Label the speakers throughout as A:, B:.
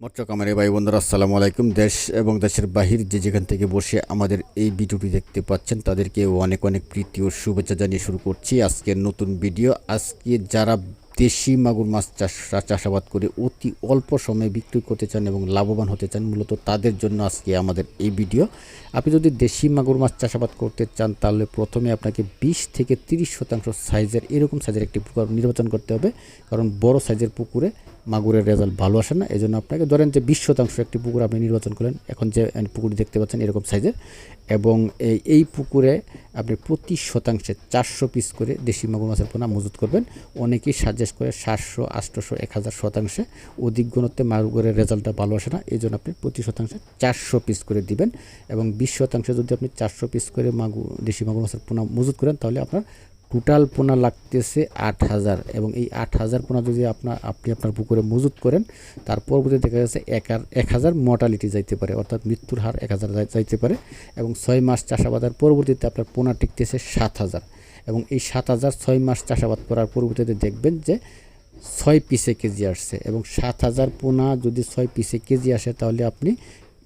A: মৎস্যকামারি ভাই বন্ধুরা, আসসালামু আলাইকুম। দেশ এবং দেশের বাহির যে যেখান থেকে বসে আমাদের এই ভিডিওটি দেখতে পাচ্ছেন, তাদেরকে অনেক অনেক প্রীতি ও শুভেচ্ছা জানিয়ে শুরু করছি আজকের নতুন ভিডিও আজকে যারা দেশি মাগুর মাছ চাষ, চাষাবাদ করে অতি অল্প সময়ে বিক্রি করতে চান এবং লাভবান হতে চান, মূলত তাদের জন্য আজকে আমাদের এই ভিডিও। আপনি যদি দেশি মাগুর মাছ চাষাবাদ করতে চান, তাহলে প্রথমে আপনাকে বিশ থেকে তিরিশ শতাংশ সাইজের, এরকম সাইজের একটি পুকুর নির্বাচন করতে হবে। কারণ বড় সাইজের পুকুরে মাগুরের রেজাল্ট ভালো আসে না এই জন্য আপনাকে ধরেন যে বিশ শতাংশ একটি পুকুর আপনি নির্বাচন করলেন, এখন যে পুকুরটি দেখতে পাচ্ছেন এরকম সাইজের, এবং এই এই পুকুরে আপনি প্রতি শতাংশে চারশো পিস করে দেশি মাগুর মাছের পোনা মজুত করবেন। অনেকেই সাজেস্ট করে সাতশো আটশোশো এক হাজার শতাংশে অধিক ঘনত্বে মাগুরের রেজাল্টটা ভালো আসে না এই জন্য আপনি প্রতি শতাংশে চারশো পিস করে দিবেন, এবং বিশ শতাংশে যদি আপনি চারশো পিস করে মাগুর দেশি মাগুর মাছের পোনা মজুত করেন, তাহলে আপনার টোটাল পোনা লাগতেছে আট হাজার এবং এই আট হাজার পোনা যদি আপনার, আপনি আপনার পুকুরে মজুত করেন, তার পরবর্তী দেখা যাচ্ছে এক হাজার মর্টালিটি যাইতে পারে, অর্থাৎ মৃত্যুর হার এক হাজার যাইতে পারে এবং ছয় মাস চাষাবাদের পরবর্তীতে আপনার পোনা টিকতেছে সাত হাজার এবং এই সাত হাজার ছয় মাস চাষাবাদ করার পরবর্তীতে দেখবেন যে ছয় পিসে কেজি আসছে এবং সাত হাজার পোনা যদি ছয় পিসে কেজি আসে, তাহলে আপনি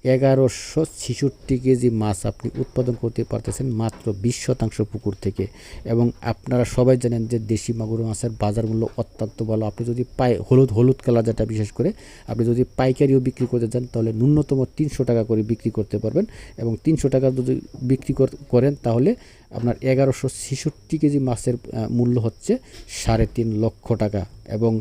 A: এগারোশো ছেষট্টি কেজি মাছ আপনি উৎপাদন করতে পারতেছেন মাত্র বিশ শতাংশ পুকুর থেকে। এবং আপনারা সবাই জানেন যে দেশি মাগুর মাছের বাজার মূল্য অত্যন্ত ভালো। আপনি যদি পাই হলুদ হলুদ কালার যেটা বিশেষ করে, আপনি যদি পাইকারিও বিক্রি করতে চান, তাহলে ন্যূনতম তিনশো টাকা করে বিক্রি করতে পারবেন। এবং তিনশো টাকা যদি বিক্রি কর- করেন, তাহলে আপনার এগারোশো ছেষট্টি কেজি মাছের মূল্য হচ্ছে সাড়ে তিন লক্ষ টাকা। এবং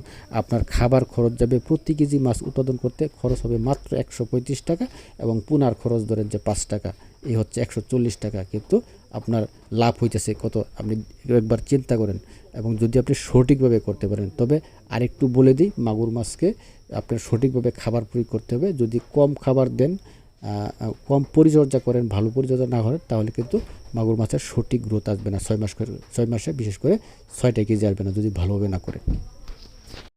A: আপনার খাবার খরচ যাবে প্রতি কেজি মাছ উৎপাদন করতে খরচ হবে মাত্র একশো পঁয়ত্রিশ টাকা এবং পুনার খরচ ধরেন যে পাঁচ টাকা, এই হচ্ছে একশো চল্লিশ টাকা। কিন্তু আপনার লাভ হইতেছে কত? আপনি একবার চিন্তা করেন এবং যদি আপনি সঠিকভাবে করতে পারেন, তবে আরেকটু বলে দিই, মাগুর মাছকে আপনার সঠিকভাবে খাবার প্রয়োগ করতে হবে। যদি কম খাবার দেন কম পরিচর্যা করেন, ভালো পরিচর্যা না করেন, তাহলে কিন্তু মাগুর মাছের সঠিক গ্রোথ আসবে না। ছয় মাস করে, ছয় মাসে বিশেষ করে ছয়টা কেজি আসবে না, যদি ভালোভাবে না করে